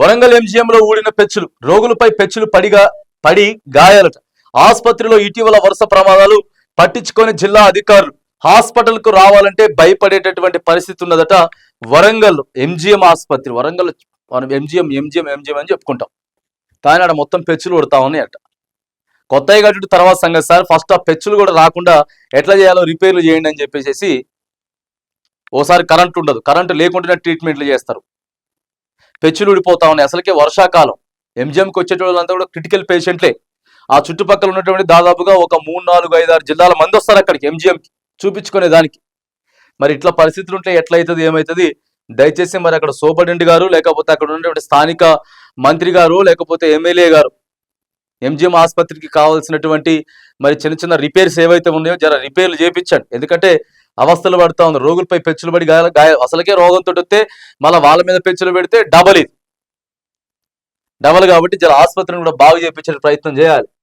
వరంగల్ ఎంజీఎంలో ఊడిన పెచ్చులు రోగులపై పెచ్చులు పడిగా పడి గాయాలట. ఆసుపత్రిలో ఇటీవల వరుస ప్రమాదాలు పట్టించుకొని జిల్లా అధికారులు హాస్పిటల్కు రావాలంటే భయపడేటటువంటి పరిస్థితి ఉన్నదట వరంగల్ ఎంజిఎం ఆసుపత్రి. వరంగల్ మనం ఎంజీఎం ఎంజీఎం ఎంజీఎం అని చెప్పుకుంటాం. కానీ ఆడ మొత్తం పెచ్చులు కొడతా ఉన్నాయట. కొత్తగా కట్టుడు తర్వాత సంగతి సార్ ఫస్ట్ ఆ పెచ్చులు కూడా రాకుండా ఎట్లా చేయాలో రిపేర్లు చేయండి అని చెప్పేసి ఓసారి కరెంట్ ఉండదు. కరెంటు లేకుండానే ట్రీట్మెంట్లు చేస్తారు. పెచ్చులు ఊడిపోతా ఉన్నాయి. అసలుకే వర్షాకాలం. ఎంజిఎంకి వచ్చేటోళ్ళంతా కూడా క్రిటికల్ పేషెంట్లే ఆ చుట్టుపక్కల ఉన్నటువంటి దాదాపుగా ఒక మూడు నాలుగు ఐదు ఆరు జిల్లాల మంది వస్తారు అక్కడికి ఎంజిఎంకి చూపించుకునే దానికి. మరి ఇట్లా పరిస్థితులు ఉంటే ఎట్లయితుంది ఏమవుతుంది దయచేసి మరి అక్కడ సూపరింటెండెంట్ గారు లేకపోతే అక్కడ ఉన్నటువంటి స్థానిక మంత్రి గారు లేకపోతే ఎమ్మెల్యే గారు ఎంజిఎం ఆసుపత్రికి కావాల్సినటువంటి మరి చిన్న చిన్న రిపేర్స్ ఏవైతే ఉన్నాయో జర రిపేర్లు చేయించండి ఎందుకంటే అవస్థలు పడతా ఉంది రోగులపై పెచ్చులు పడి గాయ అసలుకే రోగంతో వస్తే మళ్ళీ వాళ్ళ మీద పెచ్చులు పెడితే డబల్ ఇది. డబల్ కాబట్టి జర ఆసుపత్రిని కూడా బాగు చేయించే ప్రయత్నం చేయాలి.